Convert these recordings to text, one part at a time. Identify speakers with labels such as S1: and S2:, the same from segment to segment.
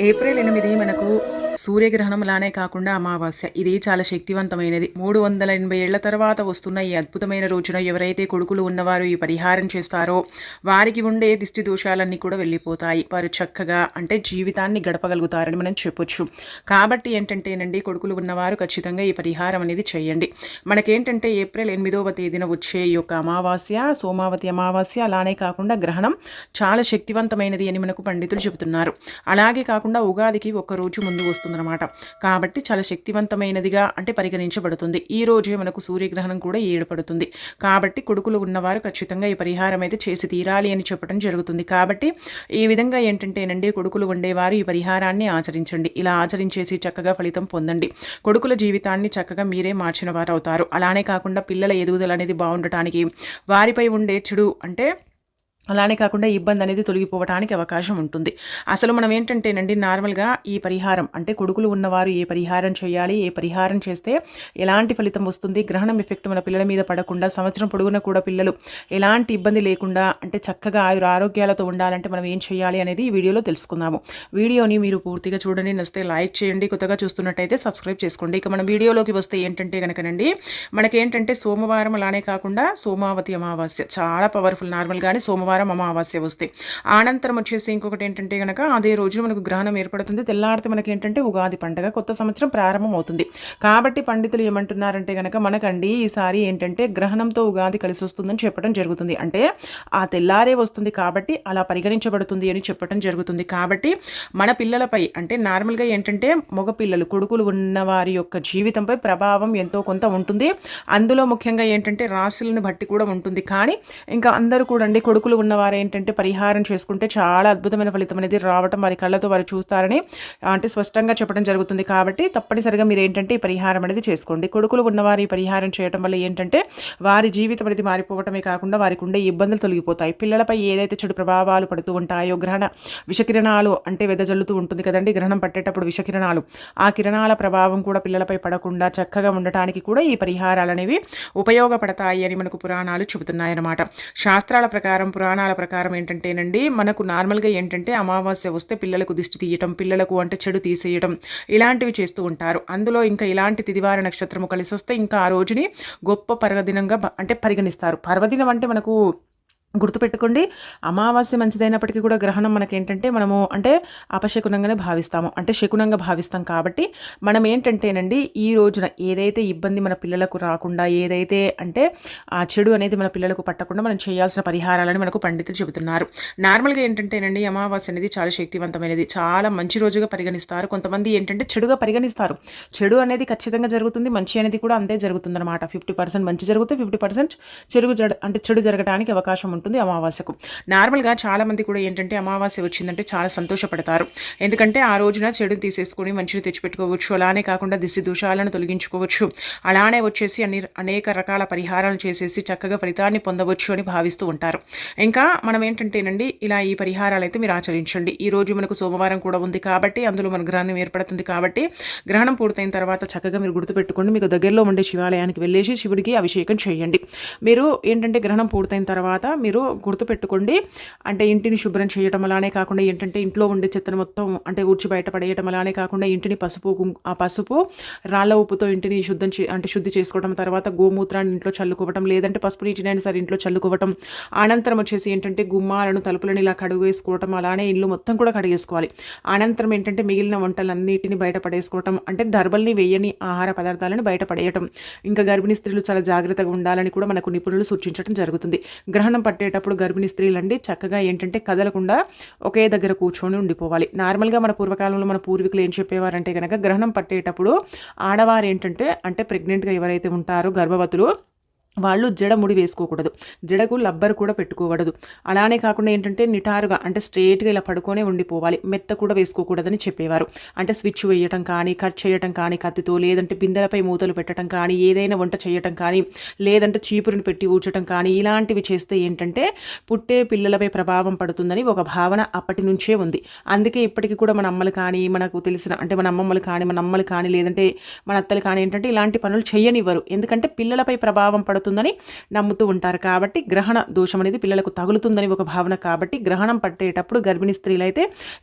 S1: April ఎనిమిది మనకు సూర్యగ్రహణం లానే కాకుండా అమావాస్య. ఇది చాలా శక్తివంతమైనది. మూడు వందల ఎనభై ఏళ్ళ తర్వాత వస్తున్న ఈ అద్భుతమైన రోజున ఎవరైతే కొడుకులు ఉన్నవారు ఈ పరిహారం చేస్తారో వారికి ఉండే దిష్టి దోషాలన్నీ కూడా వెళ్ళిపోతాయి. వారు చక్కగా అంటే జీవితాన్ని గడపగలుగుతారని మనం చెప్పొచ్చు. కాబట్టి ఏంటంటేనండి కొడుకులు ఉన్నవారు ఖచ్చితంగా ఈ పరిహారం అనేది చేయండి. మనకేంటంటే ఏప్రిల్ ఎనిమిదవ తేదీన వచ్చే ఈ యొక్క అమావాస్య సోమావతి అమావాస్య అలానే కాకుండా గ్రహణం చాలా శక్తివంతమైనది అని మనకు పండితులు చెబుతున్నారు. అలాగే కాకుండా ఉగాదికి ఒక రోజు ముందు వస్తుంది. వస్తుందన్నమాట. కాబట్టి చాలా శక్తివంతమైనదిగా అంటే పరిగణించబడుతుంది. ఈ రోజే మనకు సూర్యగ్రహణం కూడా ఏర్పడుతుంది. కాబట్టి కొడుకులు ఉన్నవారు ఖచ్చితంగా ఈ పరిహారం అయితే చేసి తీరాలి అని చెప్పడం జరుగుతుంది. కాబట్టి ఈ విధంగా ఏంటంటేనండి కొడుకులు ఉండేవారు ఈ పరిహారాన్ని ఆచరించండి. ఇలా ఆచరించేసి చక్కగా ఫలితం పొందండి. కొడుకుల జీవితాన్ని చక్కగా మీరే మార్చిన వారు అవుతారు అలానే కాకుండా పిల్లల ఎదుగుదల అనేది బాగుండటానికి వారిపై ఉండే చెడు అంటే అలానే కాకుండా ఇబ్బంది అనేది తొలగిపోవడానికి అవకాశం ఉంటుంది. అసలు మనం ఏంటంటేనండి నార్మల్గా ఈ పరిహారం అంటే కొడుకులు ఉన్నవారు ఏ పరిహారం చేయాలి ఏ పరిహారం చేస్తే ఎలాంటి ఫలితం వస్తుంది గ్రహణం ఎఫెక్ట్ మన పిల్లల మీద పడకుండా సంవత్సరం పొడుగున కూడా పిల్లలు ఎలాంటి ఇబ్బంది లేకుండా అంటే చక్కగా ఆయుర ఆరోగ్యాలతో ఉండాలంటే మనం ఏం చేయాలి అనేది ఈ వీడియోలో తెలుసుకుందాము. వీడియోని మీరు పూర్తిగా చూడండి నచ్చితే లైక్ చేయండి కొత్తగా చూస్తున్నట్టయితే సబ్స్క్రైబ్ చేసుకోండి. ఇక మన వీడియోలోకి వస్తే ఏంటంటే కనుకనండి మనకేంటంటే సోమవారం అలానే కాకుండా సోమావతి అమావాస్య చాలా పవర్ఫుల్ నార్మల్గానే సోమవారం సోమవారం అమావాస్య వస్తే. అనంతరం వచ్చేసి ఇంకొకటి ఏంటంటే కనుక అదే రోజున మనకు గ్రహణం ఏర్పడుతుంది. తెల్లారితే మనకి ఏంటంటే ఉగాది పండుగ కొత్త సంవత్సరం ప్రారంభం అవుతుంది కాబట్టి పండితులు ఏమంటున్నారంటే కనుక మనకండి ఈసారి ఏంటంటే గ్రహణంతో ఉగాది కలిసి వస్తుందని చెప్పడం జరుగుతుంది. అంటే ఆ తెల్లారే వస్తుంది కాబట్టి అలా పరిగణించబడుతుంది అని చెప్పడం జరుగుతుంది. కాబట్టి మన పిల్లలపై అంటే నార్మల్గా ఏంటంటే మగపిల్లలు కొడుకులు ఉన్న వారి యొక్క జీవితంపై ప్రభావం ఎంతో కొంత ఉంటుంది. అందులో ముఖ్యంగా ఏంటంటే రాశులను బట్టి కూడా ఉంటుంది. కానీ ఇంకా అందరూ కూడా అండి కొడుకులు ఉన్నవారు ఏంటంటే పరిహారం చేసుకుంటే చాలా అద్భుతమైన ఫలితం అనేది రావటం వారి కళ్ళతో వారు చూస్తారని అంటే స్పష్టంగా చెప్పడం జరుగుతుంది. కాబట్టి తప్పనిసరిగా మీరు ఏంటంటే ఈ పరిహారం అనేది చేసుకోండి. కొడుకులు ఉన్నవారు ఈ పరిహారం చేయడం వల్ల ఏంటంటే వారి జీవితం అనేది మారిపోవటమే కాకుండా వారికి ఉండే ఇబ్బందులు తొలగిపోతాయి. పిల్లలపై ఏదైతే చెడు ప్రభావాలు పడుతూ ఉంటాయో గ్రహణ విషకిరణాలు అంటే వెదజల్లుతూ ఉంటుంది కదండి. గ్రహణం పట్టేటప్పుడు విషకిరణాలు. ఆ కిరణాల ప్రభావం కూడా పిల్లలపై పడకుండా చక్కగా ఉండటానికి కూడా ఈ పరిహారాలు అనేవి ఉపయోగపడతాయి అని మనకు పురాణాలు చెబుతున్నాయన్నమాట. శాస్త్రాల ప్రకారం పురాణ పురాణాల ప్రకారం ఏంటంటేనండి మనకు నార్మల్గా ఏంటంటే అమావాస్య వస్తే పిల్లలకు దిష్టి తీయటం పిల్లలకు అంటే చెడు తీసేయటం ఇలాంటివి చేస్తూ ఉంటారు. అందులో ఇంకా ఇలాంటి తిదివార నక్షత్రము కలిసి వస్తే ఇంకా ఆ రోజుని గొప్ప పర్వదినంగా అంటే పరిగణిస్తారు. పర్వదినం అంటే మనకు గుర్తుపెట్టుకోండి. అమావాస్య మంచిదైనప్పటికీ కూడా గ్రహణం మనకేంటంటే మనము అంటే అపశకునంగానే భావిస్తాము. అంటే శకునంగా భావిస్తాం కాబట్టి మనం ఏంటంటేనండి ఈ రోజున ఏదైతే ఇబ్బంది మన పిల్లలకు రాకుండా ఏదైతే అంటే ఆ చెడు అనేది మన పిల్లలకు పట్టకుండా మనం చేయాల్సిన పరిహారాలని మనకు పండితులు చెబుతున్నారు. నార్మల్గా ఏంటంటేనండి అమావాస్య అనేది చాలా శక్తివంతమైనది. చాలా మంచి రోజుగా పరిగణిస్తారు. కొంతమంది ఏంటంటే చెడుగా పరిగణిస్తారు. చెడు అనేది ఖచ్చితంగా జరుగుతుంది. మంచి అనేది కూడా అంతే జరుగుతుందన్నమాట. ఫిఫ్టీ పర్సెంట్ మంచి జరిగితే ఫిఫ్టీ పర్సెంట్ చెడు అంటే చెడు జరగడానికి అవకాశం ఉంటుంది. ఉంటుంది అమావాస్యకు. నార్మల్గా చాలామంది కూడా ఏంటంటే అమావాస్య వచ్చిందంటే చాలా సంతోషపడతారు. ఎందుకంటే ఆ రోజున చెడుని తీసేసుకొని మంచిని తెచ్చిపెట్టుకోవచ్చు. అలానే కాకుండా దిశ దోషాలను తొలగించుకోవచ్చు. అలానే వచ్చేసి అన్ని అనేక రకాల పరిహారాలు చేసేసి చక్కగా ఫలితాన్ని పొందవచ్చు అని భావిస్తూ ఉంటారు. ఇంకా మనం ఏంటంటేనండి ఇలా ఈ పరిహారాలు అయితే మీరు ఆచరించండి. ఈ రోజు మనకు సోమవారం కూడా ఉంది కాబట్టి అందులో మన గ్రహణం ఏర్పడుతుంది కాబట్టి గ్రహణం పూర్తయిన తర్వాత చక్కగా మీరు గుర్తుపెట్టుకోండి. మీకు దగ్గరలో ఉండే శివాలయానికి వెళ్ళేసి శివుడికి అభిషేకం చేయండి. మీరు ఏంటంటే గ్రహణం పూర్తయిన తర్వాత మీరు గుర్తుపెట్టుకోండి. అంటే ఇంటిని శుభ్రం చేయటం అలానే కాకుండా ఏంటంటే ఇంట్లో ఉండే చెత్తను మొత్తం అంటే ఊడ్చి బయట పడేయటం అలానే కాకుండా ఇంటిని పసుపు ఆ పసుపు రాళ్ళ ఉప్పుతో ఇంటిని శుద్ధం అంటే శుద్ధి చేసుకోవడం తర్వాత గోమూత్రాన్ని ఇంట్లో చల్లుకోవటం లేదంటే పసుపు నీటినైనా సరే ఇంట్లో చల్లుకోవటం. అనంతరం వచ్చేసి ఏంటంటే గుమ్మాలను తలుపులను ఇలా కడుగు వేసుకోవటం అలానే ఇల్లు మొత్తం కూడా కడిగేసుకోవాలి. అనంతరం ఏంటంటే మిగిలిన వంటలన్నిటిని బయట పడేసుకోవటం అంటే దర్బల్ని వేయని ఆహార పదార్థాలను బయట పడేయటం. ఇంకా గర్భిణీ స్త్రీలు చాలా జాగ్రత్తగా ఉండాలని కూడా మనకు నిపుణులు సూచించడం జరుగుతుంది. గ్రహణం పట్టేటప్పుడు గర్భిణీ స్త్రీలండి చక్కగా ఏంటంటే కదలకుండా ఒకే దగ్గర కూర్చొని ఉండిపోవాలి. నార్మల్గా మన పూర్వకాలంలో మన పూర్వీకులు ఏం చెప్పేవారంటే కనుక గ్రహణం పట్టేటప్పుడు ఆడవారు ఏంటంటే అంటే ప్రెగ్నెంట్గా ఎవరైతే ఉంటారో గర్భవతులు వాళ్ళు జడ ముడి వేసుకోకూడదు. జడకు లబ్బర్ కూడా పెట్టుకోకూడదు. అలానే కాకుండా ఏంటంటే నిటారుగా అంటే స్ట్రేట్గా ఇలా పడుకొనే ఉండిపోవాలి. మెత్త కూడా వేసుకోకూడదని చెప్పేవారు. అంటే స్విచ్ వేయటం కానీ కట్ చేయటం కానీ కత్తితో లేదంటే బిందెలపై మూతలు పెట్టడం కానీ ఏదైనా వంట చేయటం కానీ లేదంటే చీపురుని పెట్టి ఊడ్చడం కానీ ఇలాంటివి చేస్తే ఏంటంటే పుట్టే పిల్లలపై ప్రభావం పడుతుందని ఒక భావన అప్పటి నుంచే ఉంది. అందుకే ఇప్పటికీ కూడా మన అమ్మలు కానీ మనకు తెలిసిన అంటే మన అమ్మమ్మలు కానీ మన అమ్మలు కానీ లేదంటే మన అత్తలు కానీ ఏంటంటే ఇలాంటి పనులు చేయనివ్వరు. ఎందుకంటే పిల్లలపై ప్రభావం పడుతుంది పడుతుందని నమ్ముతూ ఉంటారు. కాబట్టి గ్రహణ దోషం అనేది పిల్లలకు తగులుతుందని ఒక భావన కాబట్టి గ్రహణం పట్టేటప్పుడు గర్భిణీ స్త్రీలు అయితే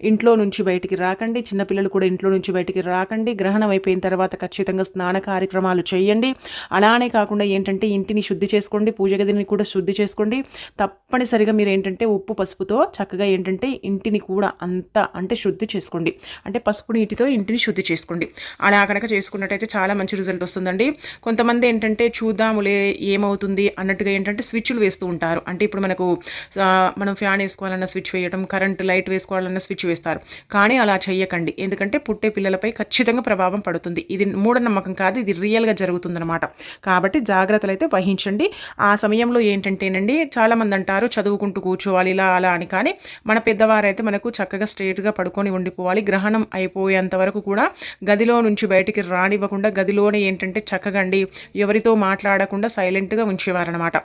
S1: ఇంట్లో నుంచి బయటికి రాకండి. చిన్నపిల్లలు కూడా ఇంట్లో నుంచి బయటికి రాకండి. గ్రహణం అయిపోయిన తర్వాత ఖచ్చితంగా స్నాన కార్యక్రమాలు చేయండి. అలానే కాకుండా ఏంటంటే ఇంటిని శుద్ధి చేసుకోండి. పూజ గదిని కూడా శుద్ధి చేసుకోండి. తప్పనిసరిగా మీరు ఏంటంటే ఉప్పు పసుపుతో చక్కగా ఏంటంటే ఇంటిని కూడా అంతా అంటే శుద్ధి చేసుకోండి. అంటే పసుపు నీటితో ఇంటిని శుద్ధి చేసుకోండి. అలా కనుక చేసుకున్నట్టయితే చాలా మంచి రిజల్ట్ వస్తుందండి. కొంతమంది ఏంటంటే చూద్దాములే ఏమవుతుంది అన్నట్టుగా ఏంటంటే స్విచ్లు వేస్తూ ఉంటారు. అంటే ఇప్పుడు మనకు మనం ఫ్యాన్ వేసుకోవాలన్న స్విచ్ వేయడం కరెంట్ లైట్ వేసుకోవాలన్న స్విచ్ వేస్తారు. కానీ అలా చేయకండి ఎందుకంటే పుట్టే పిల్లలపై ఖచ్చితంగా ప్రభావం పడుతుంది. ఇది మూఢనమ్మకం కాదు ఇది రియల్గా జరుగుతుందన్నమాట. కాబట్టి జాగ్రత్తలు అయితే వహించండి. ఆ సమయంలో ఏంటంటేనండి చాలామంది అంటారు చదువుకుంటూ కూర్చోవాలి ఇలా అలా అని. కానీ మన పెద్దవారైతే మనకు చక్కగా స్ట్రేట్గా పడుకొని ఉండిపోవాలి. గ్రహణం అయిపోయేంత వరకు కూడా గదిలో నుంచి బయటికి రానివ్వకుండా గదిలోనే ఏంటంటే చక్కగా అండి ఎవరితో మాట్లాడకుండా సైలెంట్ సైలెంట్గా ఉంచేవారనమాట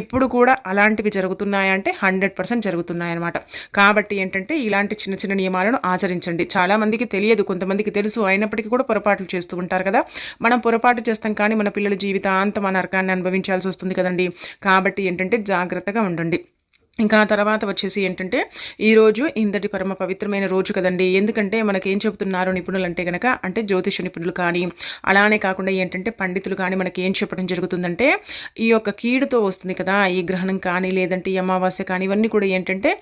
S1: ఇప్పుడు కూడా అలాంటివి జరుగుతున్నాయంటే హండ్రెడ్ పర్సెంట్ జరుగుతున్నాయన్నమాట. కాబట్టి ఏంటంటే ఇలాంటి చిన్న చిన్న నియమాలను ఆచరించండి. చాలామందికి తెలియదు కొంతమందికి తెలుసు అయినప్పటికీ కూడా పొరపాట్లు చేస్తూ ఉంటారు కదా. మనం పొరపాటు చేస్తాం కానీ మన పిల్లల జీవితాంతం ఆ నరకాన్ని అనుభవించాల్సి వస్తుంది కదండి. కాబట్టి ఏంటంటే జాగ్రత్తగా ఉండండి. ఇంకా తర్వాత వచ్చేసి ఏంటంటే ఈరోజు ఇంతటి పరమ పవిత్రమైన రోజు కదండి. ఎందుకంటే మనకి ఏం చెబుతున్నారు నిపుణులు అంటే కనుక అంటే జ్యోతిష నిపుణులు కానీ అలానే కాకుండా ఏంటంటే పండితులు కానీ మనకి ఏం చెప్పడం జరుగుతుందంటే ఈ యొక్క కీడుతో వస్తుంది కదా ఈ గ్రహణం కానీ లేదంటే ఈ అమావాస్య కానీ ఇవన్నీ కూడా ఏంటంటే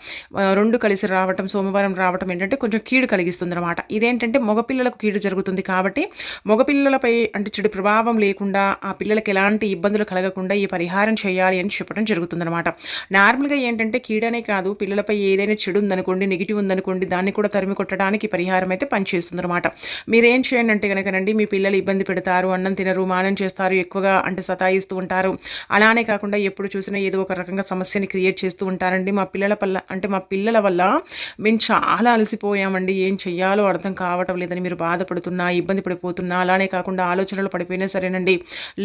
S1: రెండు కలిసి రావటం సోమవారం రావటం ఏంటంటే కొంచెం కీడు కలిగిస్తుంది అనమాట ఇదేంటంటే మగపిల్లలకు కీడు జరుగుతుంది కాబట్టి మగపిల్లలపై అంటే చెడు ప్రభావం లేకుండా ఆ పిల్లలకి ఎలాంటి ఇబ్బందులు కలగకుండా ఈ పరిహారం చేయాలి అని చెప్పడం జరుగుతుందన్నమాట. నార్మల్గా ఏంటంటే ఏంటంటే కీడనే కాదు పిల్లలపై ఏదైనా చెడు ఉందనుకోండి నెగిటివ్ ఉందనుకోండి దాన్ని కూడా తరిమి కొట్టడానికి పరిహారం అయితే పనిచేస్తుంది అనమాట మీరేం చేయండి అంటే కనుకనండి మీ పిల్లలు ఇబ్బంది పెడతారు అన్నం తినరు మానం చేస్తారు ఎక్కువగా అంటే సతాయిస్తూ ఉంటారు. అలానే కాకుండా ఎప్పుడు చూసినా ఏదో ఒక రకంగా సమస్యని క్రియేట్ చేస్తూ ఉంటారండి. మా పిల్లల వల్ల అంటే మా పిల్లల వల్ల మేము చాలా అలసిపోయామండి. ఏం చెయ్యాలో అర్థం కావటం లేదని మీరు బాధపడుతున్నా ఇబ్బంది పడిపోతున్నా అలానే కాకుండా ఆలోచనలు పడిపోయినా సరేనండి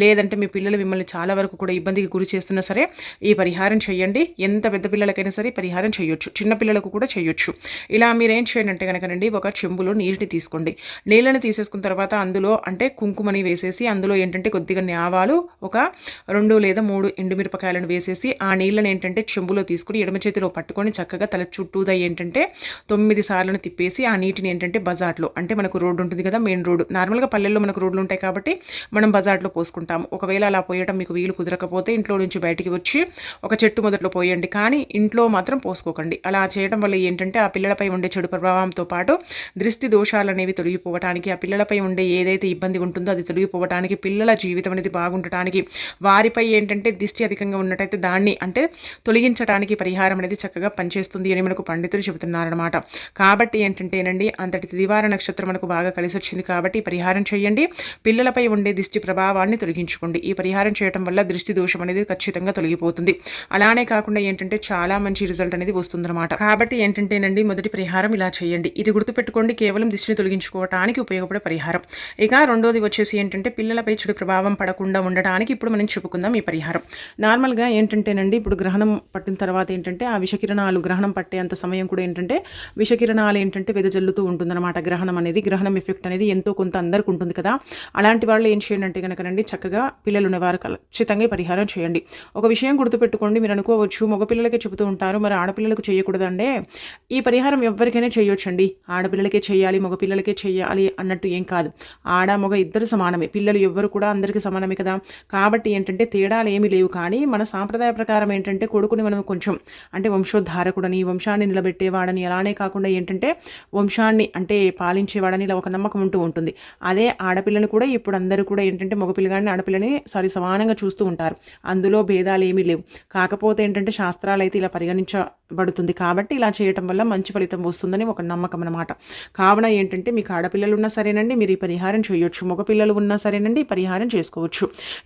S1: లేదంటే మీ పిల్లలు మిమ్మల్ని చాలా వరకు కూడా ఇబ్బందికి గురి చేస్తున్నా సరే ఈ పరిహారం చేయండి ఎంత పెద్ద పిల్లలకైనా సరే పరిహారం చేయొచ్చు. చిన్నపిల్లలకు కూడా చేయొచ్చు. ఇలా మీరు ఏం చేయండి అంటే కనుకనండి ఒక చెంబులో నీటిని తీసుకోండి. నీళ్ళని తీసేసుకున్న తర్వాత అందులో అంటే కుంకుమని వేసేసి అందులో ఏంటంటే కొద్దిగా ఆవాలు ఒక రెండు లేదా మూడు ఎండుమిరపకాయలను వేసేసి ఆ నీళ్ళని ఏంటంటే చెంబులో తీసుకుని ఎడమ చేతిలో పట్టుకొని చక్కగా తల చుట్టూదా ఏంటంటే తొమ్మిది సార్లను తిప్పేసి ఆ నీటిని ఏంటంటే బజార్లో అంటే మనకు రోడ్డు ఉంటుంది కదా మెయిన్ రోడ్డు. నార్మల్గా పల్లెల్లో మనకు రోడ్లు ఉంటాయి కాబట్టి మనం బజార్లో పోసుకుంటాము. ఒకవేళ అలా పోయటం మీకు వీలు కుదరకపోతే ఇంట్లో నుంచి బయటికి వచ్చి ఒక చెట్టు మొదట్లో పోయండి. కానీ కానీ ఇంట్లో మాత్రం పోసుకోకండి. అలా చేయడం వల్ల ఏంటంటే ఆ పిల్లలపై ఉండే చెడు ప్రభావంతో పాటు దృష్టి దోషాలు అనేవి తొలగిపోవటానికి ఆ పిల్లలపై ఉండే ఏదైతే ఇబ్బంది ఉంటుందో అది తొలగిపోవటానికి పిల్లల జీవితం అనేది బాగుండటానికి వారిపై ఏంటంటే దిష్టి అధికంగా ఉన్నట్టయితే దాన్ని అంటే తొలగించడానికి పరిహారం అనేది చక్కగా పనిచేస్తుంది అని మనకు పండితులు చెబుతున్నారనమాట కాబట్టి ఏంటంటేనండి అంతటి దివార నక్షత్రం మనకు బాగా కలిసి వచ్చింది కాబట్టి పరిహారం చేయండి. పిల్లలపై ఉండే దిష్టి ప్రభావాన్ని తొలగించుకోండి. ఈ పరిహారం చేయడం వల్ల దృష్టి దోషం అనేది ఖచ్చితంగా తొలగిపోతుంది. అలానే కాకుండా ఏంటంటే చాలా మంచి రిజల్ట్ అనేది వస్తుందన్నమాట. కాబట్టి ఏంటంటేనండి మొదటి పరిహారం ఇలా చేయండి. ఇది గుర్తుపెట్టుకోండి కేవలం దిష్టిని తొలగించుకోవడానికి ఉపయోగపడే పరిహారం. ఇక రెండోది వచ్చేసి ఏంటంటే పిల్లలపై చెడు ప్రభావం పడకుండా ఉండడానికి ఇప్పుడు మనం చెప్పుకుందాం ఈ పరిహారం. నార్మల్గా ఏంటంటేనండి ఇప్పుడు గ్రహణం పట్టిన తర్వాత ఏంటంటే ఆ విషకిరణాలు గ్రహణం పట్టేంత సమయం కూడా ఏంటంటే విషకిరణాలు ఏంటంటే వెదజల్లుతూ ఉంటుందన్నమాట. గ్రహణం అనేది గ్రహణం ఎఫెక్ట్ అనేది ఎంతో కొంత అందరికి ఉంటుంది కదా. అలాంటి వాళ్ళు ఏం చేయండి అంటే కనుకనండి చక్కగా పిల్లలు ఉన్నవారు ఖచ్చితంగా పరిహారం చేయండి. ఒక విషయం గుర్తుపెట్టుకోండి మీరు అనుకోవచ్చు మగపిల్లలకి ఆడపిల్లలకే చెబుతూ ఉంటారు. మరి ఆడపిల్లలకు చేయకూడదండే. ఈ పరిహారం ఎవరికైనా చేయొచ్చండి. ఆడపిల్లలకే చేయాలి మగపిల్లలకే చేయాలి అన్నట్టు ఏం కాదు. ఆడ మగ ఇద్దరు సమానమే. పిల్లలు ఎవ్వరు కూడా అందరికీ సమానమే కదా. కాబట్టి ఏంటంటే తేడాలు ఏమీ లేవు కానీ మన సాంప్రదాయ ప్రకారం ఏంటంటే కొడుకుని మనం కొంచెం అంటే వంశోద్ధారకుడని వంశాన్ని నిలబెట్టేవాడని అలానే కాకుండా ఏంటంటే వంశాన్ని అంటే పాలించేవాడని ఇలా ఒక నమ్మకం ఉంటూ ఉంటుంది. అదే ఆడపిల్లని కూడా ఇప్పుడు అందరూ కూడా ఏంటంటే మగపిల్లగాని ఆడపిల్లని సరి సమానంగా చూస్తూ ఉంటారు. అందులో భేదాలు ఏమీ లేవు. కాకపోతే ఏంటంటే శాస్త్రాలు అయితే ఇలా పరిగణించబడుతుంది కాబట్టి ఇలా చేయటం వల్ల మంచి ఫలితం వస్తుందని ఒక నమ్మకం అనమాట కావున ఏంటంటే మీకు ఆడపిల్లలు ఉన్నా సరేనండి మీరు ఈ పరిహారం చేయొచ్చు. మగపిల్లలు ఉన్నా సరేనండి ఈ పరిహారం చేసుకోవచ్చు.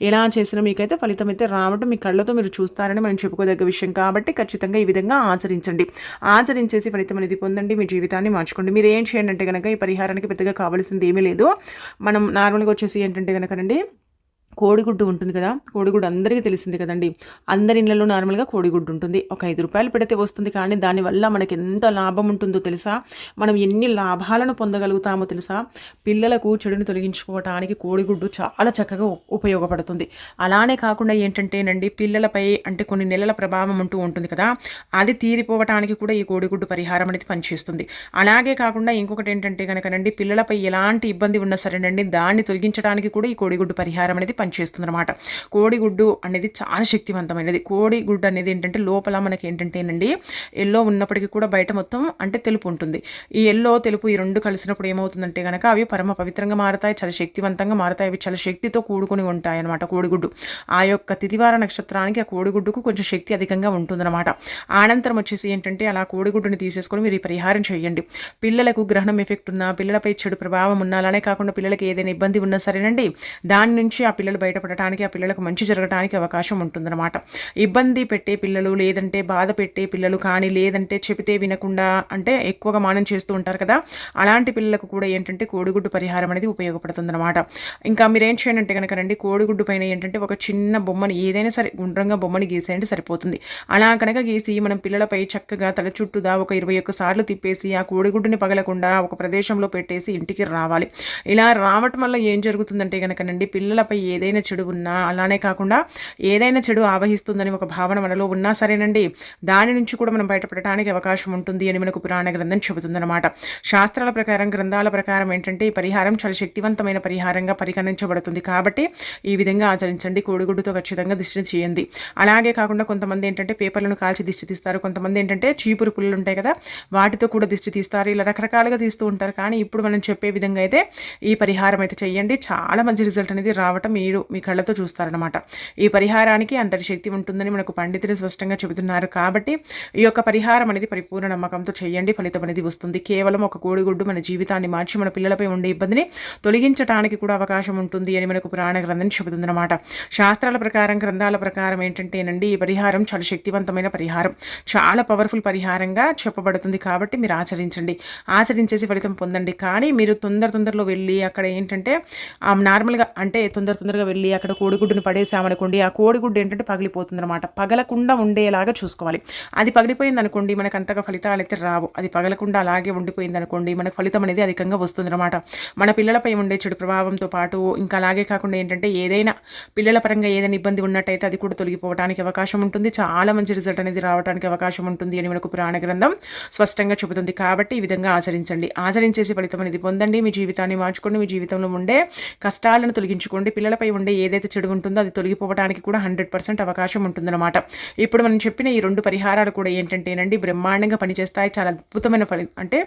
S1: ఎలా చేసినా మీకైతే ఫలితం అయితే రావడం మీ కళ్ళతో మీరు చూస్తారని మనం చెప్పుకోదగ్గ విషయం కాబట్టి ఖచ్చితంగా ఈ విధంగా ఆచరించండి. ఆచరించేసి ఫలితం అనేది పొందండి మీ జీవితాన్ని మార్చుకోండి. మీరు ఏం చేయండి అంటే కనుక ఈ పరిహారానికి పెద్దగా కావాల్సింది ఏమీ లేదు. మనం నార్మల్గా వచ్చేసి ఏంటంటే కనుకనండి కోడిగుడ్డు ఉంటుంది కదా కోడిగుడ్డు అందరికీ తెలిసింది కదండి. అందరి ఇళ్ళలో నార్మల్గా కోడిగుడ్డు ఉంటుంది. ఒక ఐదు రూపాయలు పెడితే వస్తుంది కానీ దానివల్ల మనకి ఎంత లాభం ఉంటుందో తెలుసా? మనం ఎన్ని లాభాలను పొందగలుగుతామో తెలుసా? పిల్లలకు చెడుని తొలగించుకోవటానికి కోడిగుడ్డు చాలా చక్కగా ఉపయోగపడుతుంది. అలానే కాకుండా ఏంటంటేనండి పిల్లలపై అంటే కొన్ని నెలల ప్రభావం ఉంటూ ఉంటుంది కదా అది తీరిపోవటానికి కూడా ఈ కోడిగుడ్డు పరిహారం అనేది పనిచేస్తుంది. అలాగే కాకుండా ఇంకొకటి ఏంటంటే కనుకనండి పిల్లలపై ఎలాంటి ఇబ్బంది ఉన్నా సరేనండి దాన్ని తొలగించడానికి కూడా ఈ కోడిగుడ్డు పరిహారం అనేది పనిచేస్తుంది అనమాట కోడిగుడ్డు అనేది చాలా శక్తివంతమైనది. కోడిగుడ్డు అనేది ఏంటంటే లోపల మనకి ఏంటంటేనండి ఎల్లో ఉన్నప్పటికీ కూడా బయట మొత్తం అంటే తెలుపు ఉంటుంది. ఈ ఎల్లో తెలుపు ఈ రెండు కలిసినప్పుడు ఏమవుతుందంటే కనుక అవి పరమ పవిత్రంగా మారతాయి చాలా శక్తివంతంగా మారుతాయి అవి చాలా శక్తితో కూడుకుని ఉంటాయి అనమాట కోడిగుడ్డు. ఆ యొక్క తిథివార నక్షత్రానికి ఆ కోడిగుడ్డుకు కొంచెం శక్తి అధికంగా ఉంటుందన్నమాట. అనంతరం వచ్చేసి ఏంటంటే అలా కోడిగుడ్డుని తీసేసుకొని మీరు ఈ పరిహారం చేయండి. పిల్లలకు గ్రహణం ఎఫెక్ట్ ఉన్నా పిల్లలపై చెడు ప్రభావం ఉన్నా అలానే కాకుండా పిల్లలకి ఏదైనా ఇబ్బంది ఉన్నా సరేనండి దాని నుంచి ఆ పిల్లలు బయటపడటానికి ఆ పిల్లలకు మంచి జరగడానికి అవకాశం ఉంటుందన్నమాట. ఇబ్బంది పెట్టే పిల్లలు లేదంటే బాధ పెట్టే పిల్లలు కానీ లేదంటే చెబితే వినకుండా అంటే ఎక్కువగా మానం చేస్తూ ఉంటారు కదా. అలాంటి పిల్లలకు కూడా ఏంటంటే కోడిగుడ్డు పరిహారం అనేది ఉపయోగపడుతుందన్నమాట. ఇంకా మీరేం ఏం చేయండి అంటే కనుక రండి కోడిగుడ్డు పైన ఏంటంటే ఒక చిన్న బొమ్మని ఏదైనా సరే గుండ్రంగా బొమ్మని గీసేయండి సరిపోతుంది. అలా కనుక గీసి మనం పిల్లలపై చక్కగా తల చుట్టూదా ఒక ఇరవై ఒక్క సార్లు తిప్పేసి ఆ కోడిగుడ్డుని పగలకుండా ఒక ప్రదేశంలో పెట్టేసి ఇంటికి రావాలి. ఇలా రావటం వల్ల ఏం జరుగుతుందంటే కనుకనండి పిల్లలపై ఏదైనా ఏదైనా చెడు ఉన్నా అలానే కాకుండా ఏదైనా చెడు ఆవహిస్తుందని ఒక భావన మనలో ఉన్నా సరేనండి. దాని నుంచి కూడా మనం బయటపడటానికి అవకాశం ఉంటుంది అని మనకు పురాణ గ్రంథం చెబుతుందన్నమాట. శాస్త్రాల ప్రకారం గ్రంథాల ప్రకారం ఏంటంటే ఈ పరిహారం చాలా శక్తివంతమైన పరిహారంగా పరిగణించబడుతుంది. కాబట్టి ఈ విధంగా ఆచరించండి. కోడిగుడ్డుతో ఖచ్చితంగా దిష్టిని చేయండి అలాగే కాకుండా కొంతమంది ఏంటంటే పేపర్లను కాల్చి దిష్టి తీస్తారు. కొంతమంది ఏంటంటే చీపురు పుల్లలు ఉంటాయి కదా వాటితో కూడా దిష్టి తీస్తారు. ఇలా రకరకాలుగా తీస్తూ ఉంటారు. కానీ ఇప్పుడు మనం చెప్పే విధంగా అయితే ఈ పరిహారం అయితే చేయండి. చాలా మంచి రిజల్ట్ అనేది రావటం మీరు మీ కళ్ళతో చూస్తారనమాట ఈ పరిహారానికి అంతటి శక్తి ఉంటుందని మనకు పండితులు స్పష్టంగా చెబుతున్నారు. కాబట్టి ఈ యొక్క పరిహారం అనేది పరిపూర్ణ నమ్మకంతో చేయండి. ఫలితం అనేది వస్తుంది. కేవలం ఒక కోడిగుడ్డు మన జీవితాన్ని మార్చి మన పిల్లలపై ఉండే ఇబ్బందిని తొలగించడానికి కూడా అవకాశం ఉంటుంది అని మనకు పురాణ గ్రంథం చెబుతుందన్నమాట. శాస్త్రాల ప్రకారం గ్రంథాల ప్రకారం ఏంటంటేనండి ఈ పరిహారం చాలా శక్తివంతమైన పరిహారం. చాలా పవర్ఫుల్ పరిహారంగా చెప్పబడుతుంది కాబట్టి మీరు ఆచరించండి. ఆచరించేసి ఫలితం పొందండి. కానీ మీరు తొందర తొందరలో వెళ్ళి అక్కడ ఏంటంటే నార్మల్గా అంటే తొందర తొందరగా వెళ్ళి అక్కడ కోడిగుడ్డును పడేసామనుకోండి ఆ కోడిగుడ్డు ఏంటంటే పగిలిపోతుందన్నమాట. పగలకుండా ఉండేలాగా చూసుకోవాలి. అది పగిలిపోయింది అనుకోండి మనకు అంతగా ఫలితాలు అయితే రావు. అది పగలకుండా అలాగే ఉండిపోయింది అనుకోండి మనకు ఫలితం అనేది అధికంగా వస్తుందన్నమాట. మన పిల్లలపై ఉండే చెడు ప్రభావంతో పాటు ఇంకా అలాగే కాకుండా ఏంటంటే ఏదైనా పిల్లల పరంగా ఏదైనా ఇబ్బంది ఉన్నట్టయితే అది కూడా తొలగిపోవడానికి అవకాశం ఉంటుంది. చాలా మంచి రిజల్ట్ అనేది రావడానికి అవకాశం ఉంటుంది అని మనకు పురాణ గ్రంథం స్పష్టంగా చెబుతుంది. కాబట్టి ఈ విధంగా ఆచరించండి. ఆచరించేసి ఫలితం అనేది పొందండి. మీ జీవితాన్ని మార్చుకోండి. మీ జీవితంలో ఉండే కష్టాలను తొలగించుకోండి. పిల్లలపై ఉండే ఏదైతే చెడు ఉంటుందో అది తొలగిపోవడానికి కూడా హండ్రెడ్ పర్సెంట్ అవకాశం ఉంటుందన్నమాట. ఇప్పుడు మనం చెప్పిన ఈ రెండు పరిహారాలు కూడా ఏంటంటేనండి బ్రహ్మాండంగా పనిచేస్తాయి. చాలా అద్భుతమైన ఫలి అంటే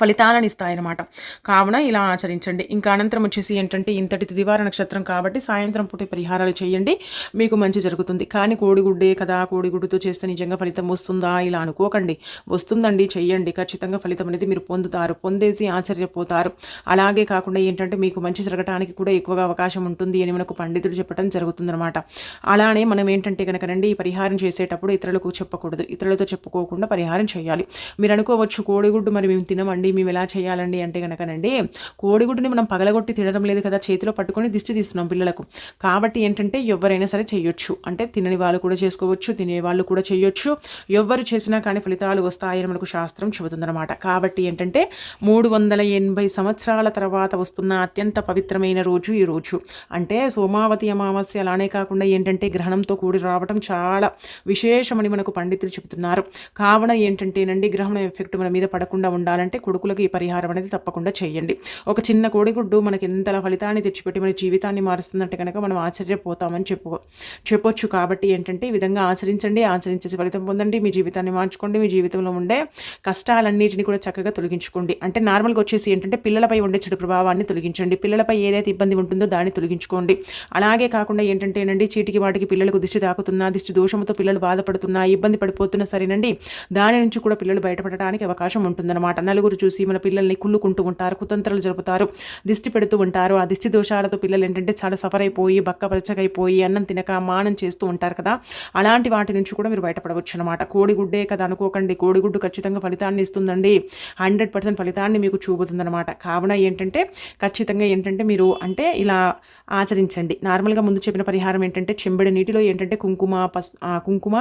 S1: ఫలితాలను ఇస్తాయన్నమాట. కావున ఇలా ఆచరించండి. ఇంకా అనంతరం వచ్చేసి ఏంటంటే ఇంతటి తుదివార నక్షత్రం కాబట్టి సాయంత్రం పూట పరిహారాలు చేయండి. మీకు మంచి జరుగుతుంది. కానీ కోడిగుడ్డే కదా కోడిగుడ్డుతో చేస్తే నిజంగా ఫలితం వస్తుందా ఇలా అనుకోకండి. వస్తుందండి చెయ్యండి. ఖచ్చితంగా ఫలితం అనేది మీరు పొందుతారు. పొందేసి ఆశ్చర్యపోతారు. అలాగే కాకుండా ఏంటంటే మీకు మంచి జరగటానికి కూడా ఎక్కువగా అవకాశం ఉంటుంది అని మనకు పండితుడు చెప్పడం జరుగుతుందన్నమాట. అలానే మనం ఏంటంటే కనుకనండి ఈ పరిహారం చేసేటప్పుడు ఇతరులకు చెప్పకూడదు. ఇతరులతో చెప్పుకోకుండా పరిహారం చేయాలి. మీరు అనుకోవచ్చు కోడిగుడ్డు మరి మేము తినమండి. అండి మేము ఎలా చేయాలండి అంటే కనుకనండి కోడిగుడ్డుని మనం పగలగొట్టి తినడం లేదు కదా చేతిలో పట్టుకొని దిష్టి తీస్తున్నాం పిల్లలకు. కాబట్టి ఏంటంటే ఎవరైనా సరే చేయొచ్చు. అంటే తినని వాళ్ళు కూడా చేసుకోవచ్చు తినే వాళ్ళు కూడా చేయొచ్చు. ఎవరు చేసినా కానీ ఫలితాలు వస్తాయని మనకు శాస్త్రం చెబుతుందన్నమాట. కాబట్టి ఏంటంటే మూడు వందల ఎనభై సంవత్సరాల తర్వాత వస్తున్న అత్యంత పవిత్రమైన రోజు ఈ రోజు. అంటే సోమావతి అమావాస్య అలానే కాకుండా ఏంటంటే గ్రహణంతో కూడి రావడం చాలా విశేషమని మనకు పండితులు చెబుతున్నారు. కావున ఏంటంటేనండి గ్రహణం ఎఫెక్ట్ మన మీద పడకుండా ఉండాలంటే కొడుకులకు ఈ పరిహారం అనేది తప్పకుండా చేయండి. ఒక చిన్న కోడిగుడ్డు మనకి ఎంతలా ఫలితాన్ని తెచ్చిపెట్టి మన జీవితాన్ని మారుస్తుందంటే కనుక మనం ఆశ్చర్యపోతామని చెప్పు చెప్పొచ్చు. కాబట్టి ఏంటంటే ఈ విధంగా ఆచరించండి ఆచరించేసి ఫలితం పొందండి. మీ జీవితాన్ని మార్చుకోండి. మీ జీవితంలో ఉండే కష్టాలన్నిటిని కూడా చక్కగా తొలగించుకోండి. అంటే నార్మల్గా వచ్చేసి ఏంటంటే పిల్లలపై ఉండే చెడు ప్రభావాన్ని తొలగించండి. పిల్లలపై ఏదైతే ఇబ్బంది ఉంటుందో దాన్ని తొలగించుకోండి. అలాగే కాకుండా ఏంటంటే ఏంటంటేనండి చీటికి వాటికి పిల్లలకు దిష్టి తాకుతున్నా దిష్టి దోషంతో పిల్లలు బాధపడుతున్నా ఇబ్బంది పడిపోతున్నా సరేనండి దాని నుంచి కూడా పిల్లలు బయటపడటానికి అవకాశం ఉంటుందన్నమాట. నలుగురు చూసి మన పిల్లల్ని కుళ్ళుకుంటూ ఉంటారు కుతంత్రాలు జరుపుతారు దిష్టి పెడుతూ ఉంటారు. ఆ దిష్టి దోషాలతో పిల్లలు ఏంటంటే చాలా సఫర్ అయిపోయి బక్కపరచకైపోయి అన్నం తినక మానం చేస్తూ ఉంటారు కదా. అలాంటి వాటి నుంచి కూడా మీరు బయటపడవచ్చు అనమాట కోడిగుడ్డే కదా అనుకోకండి. కోడిగుడ్డు ఖచ్చితంగా ఫలితాన్ని ఇస్తుందండి. హండ్రెడ్ పర్సెంట్ ఫలితాన్ని మీకు చూపుతుందనమాట కావున ఏంటంటే ఖచ్చితంగా ఏంటంటే మీరు అంటే ఇలా ఆచరించండి. నార్మల్గా ముందు చెప్పిన పరిహారం ఏంటంటే చెంబడి నీటిలో ఏంటంటే కుంకుమ పస్ కుంకుమ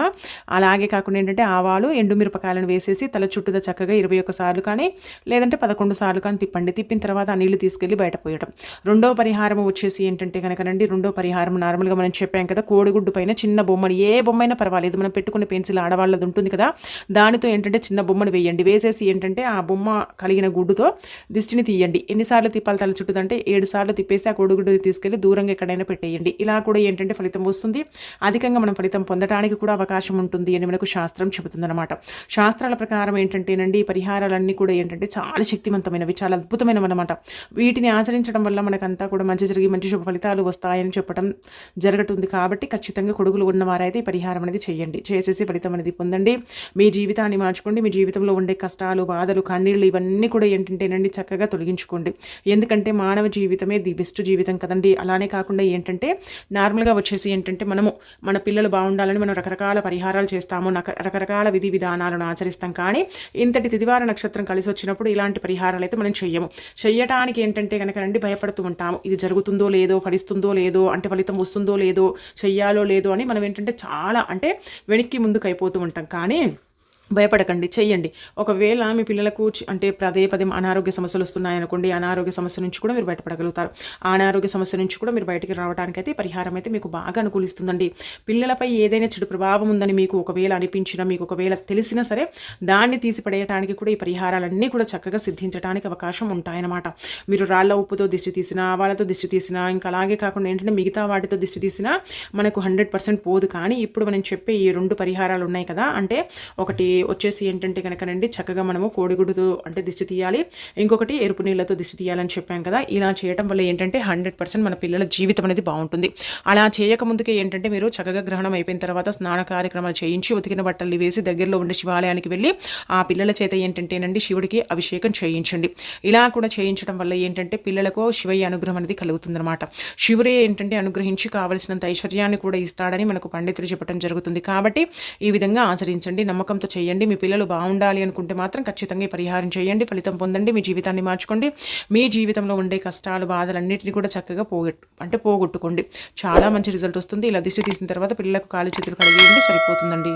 S1: అలాగే కాకుండా ఏంటంటే ఆవాలు ఎండుమిరపకాయలను వేసేసి తల చుట్టూదా చక్కగా ఇరవై ఒక్కసార్లు కానీ లేదంటే పదకొండు సార్లు కానీ తిప్పండి. తిప్పిన తర్వాత ఆ నీళ్ళు తీసుకెళ్ళి బయట పోయటం. రెండో పరిహారం వచ్చేసి ఏంటంటే కనుకనండి రెండో పరిహారం నార్మల్గా మనం చెప్పాం కదా కోడిగుడ్డు పైన చిన్న బొమ్మను ఏ బొమ్మైనా పర్వాలేదు. మనం పెట్టుకునే పెన్సిల్ ఆడవాళ్ళది ఉంటుంది కదా దానితో ఏంటంటే చిన్న బొమ్మను వేయండి. వేసేసి ఏంటంటే ఆ బొమ్మ కలిగిన గుడ్డుతో దిష్టిని తీయండి. ఎన్నిసార్లు తిప్పాలి తల చుట్టూ అంటే ఏడు సార్లు తిప్పేసి ఆ కోడిగుడ్డు తీసుకెళ్ళి దూరంగా ఎక్కడైనా పెట్టేయండి. ఇలా కూడా ఏంటంటే ఫలితం వస్తుంది. అధికంగా మనం ఫలితం పొందడానికి కూడా అవకాశం ఉంటుంది అని మనకు శాస్త్రం చెబుతుందన్నమాట. శాస్త్రాల ప్రకారం ఏంటంటేనండి ఈ పరిహారాలన్నీ కూడా ఏంటంటే చాలా శక్తివంతమైనవి చాలా అద్భుతమైనవి అనమాట వీటిని ఆచరించడం వల్ల మనకంతా కూడా మంచి జరిగి మంచి శుభ ఫలితాలు వస్తాయని చెప్పడం జరుగుతుంది కాబట్టి ఖచ్చితంగా కొడుకులు ఉన్నవారైతే ఈ పరిహారం అనేది చేయండి. చేసేసి ఫలితం అనేది పొందండి. మీ జీవితాన్ని మార్చుకోండి. మీ జీవితంలో ఉండే కష్టాలు బాధలు కన్నీళ్ళు ఇవన్నీ కూడా ఏంటంటేనండి చక్కగా తొలగించుకోండి. ఎందుకంటే మానవ జీవితమే ది బెస్ట్ జీవితం కదండి. అలానే కాకుండా ఏంటంటే నార్మల్గా వచ్చేసి ఏంటంటే మనము మన పిల్లలు బాగుండాలని మనం రకరకాల పరిహారాలు చేస్తాము. నక- రకరకాల విధి విధానాలను ఆచరిస్తాం. కానీ ఇంతటి తిదివార నక్షత్రం కలిసి వచ్చి వచ్చినప్పుడు ఇలాంటి పరిహారాలు అయితే మనం చెయ్యము. చెయ్యటానికి ఏంటంటే కనుక రండి భయపడుతూ ఉంటాము. ఇది జరుగుతుందో లేదో ఫలిస్తుందో లేదో అంటే ఫలితం వస్తుందో లేదో చెయ్యాలో లేదో అని మనం ఏంటంటే చాలా అంటే వెనక్కి ముందుకు అయిపోతూ ఉంటాం. కానీ భయపడకండి చెయ్యండి. ఒకవేళ మీ పిల్లలకు అంటే పదే పదే అనారోగ్య సమస్యలు వస్తున్నాయనుకోండి అనారోగ్య సమస్య నుంచి కూడా మీరు బయటపడగలుగుతారు. అనారోగ్య సమస్య నుంచి కూడా మీరు బయటికి రావడానికైతే పరిహారం అయితే మీకు బాగా అనుకూలిస్తుందండి. పిల్లలపై ఏదైనా చెడు ప్రభావం ఉందని మీకు ఒకవేళ అనిపించినా మీకు ఒకవేళ తెలిసినా సరే దాన్ని తీసిపడేయడానికి కూడా ఈ పరిహారాలన్నీ కూడా చక్కగా సిద్ధించడానికి అవకాశం ఉంటాయన్నమాట. మీరు రాళ్ళ ఉప్పుతో దిష్టి తీసినా ఆవాలతో దిష్టి తీసినా ఇంకా అలాగే కాకుండా ఏంటంటే మిగతా వాటితో దిష్టి తీసినా మనకు హండ్రెడ్ పర్సెంట్ పోదు. కానీ ఇప్పుడు మనం చెప్పే ఈ రెండు పరిహారాలు ఉన్నాయి కదా అంటే ఒకటి వచ్చేసి ఏంటంటే కనుకనండి చక్కగా మనము కోడిగుడ్డుతో అంటే దిష్టి తీయాలి. ఇంకొకటి ఎరుపు నీళ్ళతో దిష్టి తీయాలని చెప్పాం కదా ఇలా చేయడం వల్ల ఏంటంటే హండ్రెడ్ పర్సెంట్ మన పిల్లల జీవితం అనేది బాగుంటుంది. అలా చేయకముందుకే ఏంటంటే మీరు చక్కగా గ్రహణం అయిపోయిన తర్వాత స్నాన కార్యక్రమాలు చేయించి ఉతికిన బట్టలు వేసి దగ్గరలో ఉండే శివాలయానికి వెళ్ళి ఆ పిల్లల చేత ఏంటంటేనండి శివుడికి అభిషేకం చేయించండి. ఇలా కూడా చేయించడం వల్ల ఏంటంటే పిల్లలకు శివయ్య అనుగ్రహం అనేది కలుగుతుందన్నమాట. శివుడే ఏంటంటే అనుగ్రహించి కావలసినంత ఐశ్వర్యాన్ని కూడా ఇస్తాడని మనకు పండితులు చెప్పడం జరుగుతుంది. కాబట్టి ఈ విధంగా ఆచరించండి. నమ్మకంతో చేయండి మీ పిల్లలు బాగుండాలి అనుకుంటే మాత్రం ఖచ్చితంగా ఈ పరిహారం చేయండి ఫలితం పొందండి మీ జీవితాన్ని మార్చుకోండి మీ జీవితంలో ఉండే కష్టాలు బాధలన్నింటినీ కూడా చక్కగా పోగొట్టు అంటే పోగొట్టుకోండి. చాలా మంచి రిజల్ట్ వస్తుంది. ఇలా దిష్టి తీసిన తర్వాత పిల్లలకు కాలు చేతులు కడిగేయండి సరిపోతుందండి.